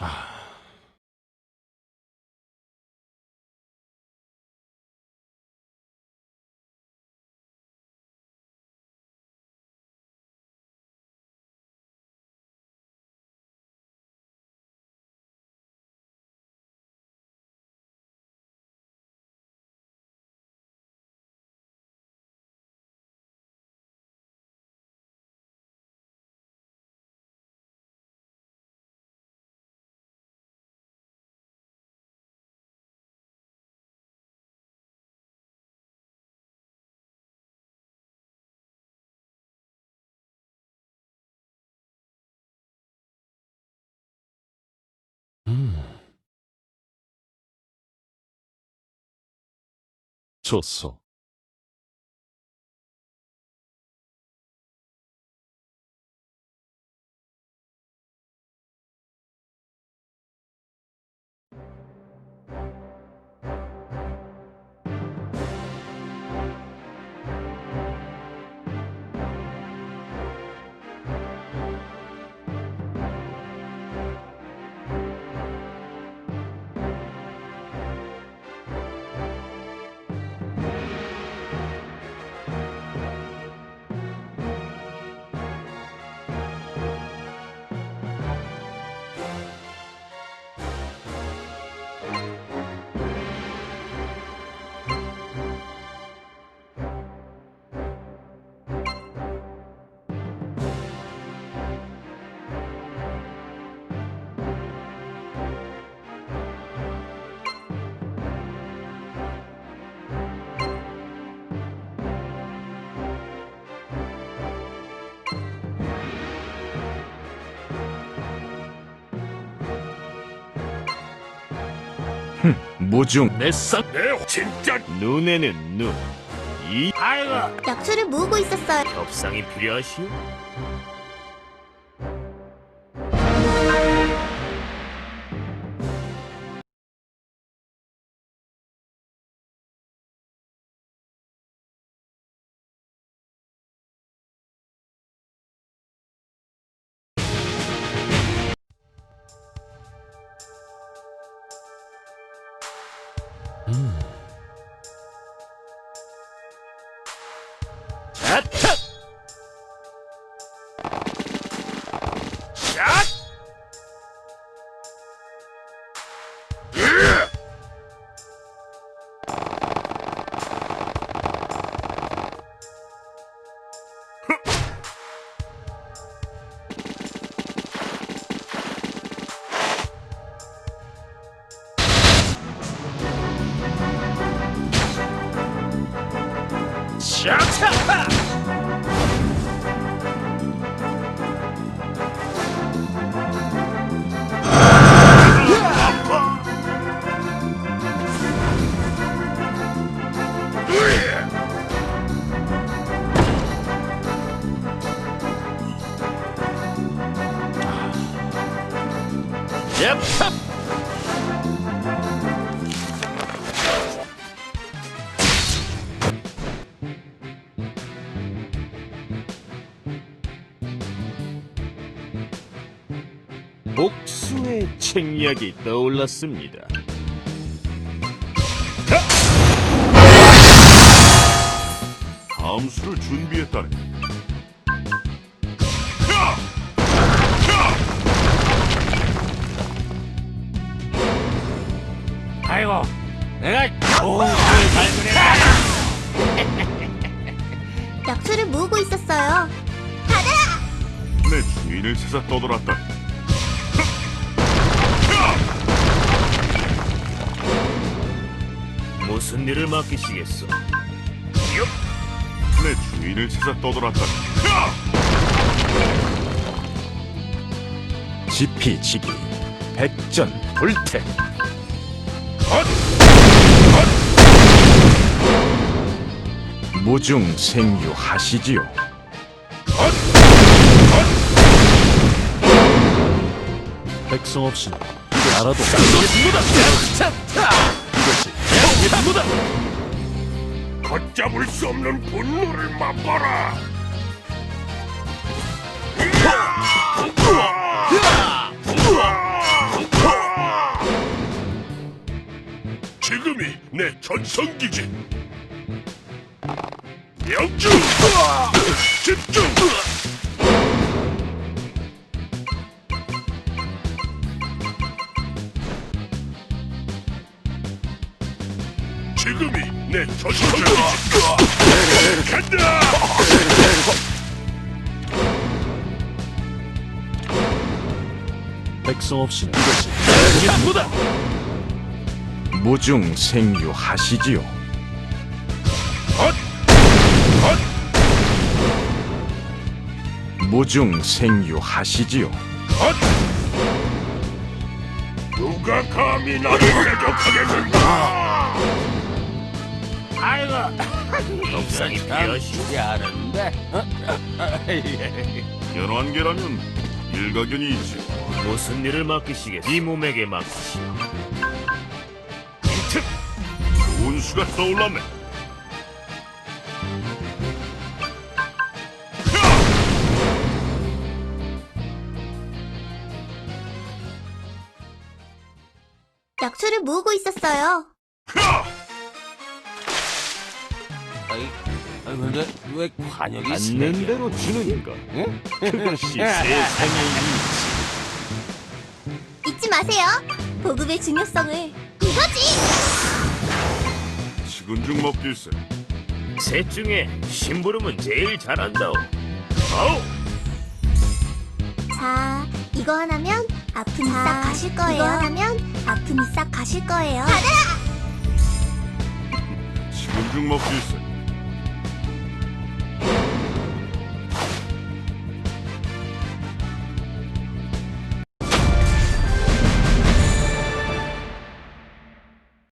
아, 음. 좋 소. 무중 내 쌍 내 진짜 눈에는 눈. 이 아이고 약초를 모으고 있었어요. 협상이 필요하시오? 아 얍! 복수의 책략이 떠올랐습니다. 다음 수를 준비했다네 아이고, 내가 좋은 걸 발견했다. 약초를 모으고 있었어요. 내 주인을 찾아 떠돌았다 무슨 일을 맡기시겠어? 내 주인을 찾아 떠돌았다 지피지기, 백전 불태. 무중 생유하시지요. 백성 없이 알아도 이것이 분노다. 걷잡을 수 없는 분노를 맛봐라. 지금이 내 전성기지. 명중! 집중! 지금이 내 전성기지. 간다! 백성 없이는 이것이 임무다. 무중 생유하시지요. 무중 생유하시지요. 헛! 누가 감히 나를 대적하겠는가? 아이고, 옥상이 비어시지 않은데 연환계라면 일가견이 있지. 무슨 일을 맡기시겠어? 네 몸에게 맡기시오. 좋은 수가 떠올랐네. 약초를 모으고 있었어요. 하! 아이, 아이 근데 왜 관역이 받는? 대로 주는 것. 응? 그것이 세상의 잊지 마세요. 보급의 중요성을. 이거지! 식은 죽 먹길세. 셋 중에 심부름은 제일 잘한다오. 아우, 자, 이거 하나면 아픔이 싹 가실 거예요. 이거 하나면 아픔이 싹 가실 거예요. 받아라! 식은 죽 먹길세.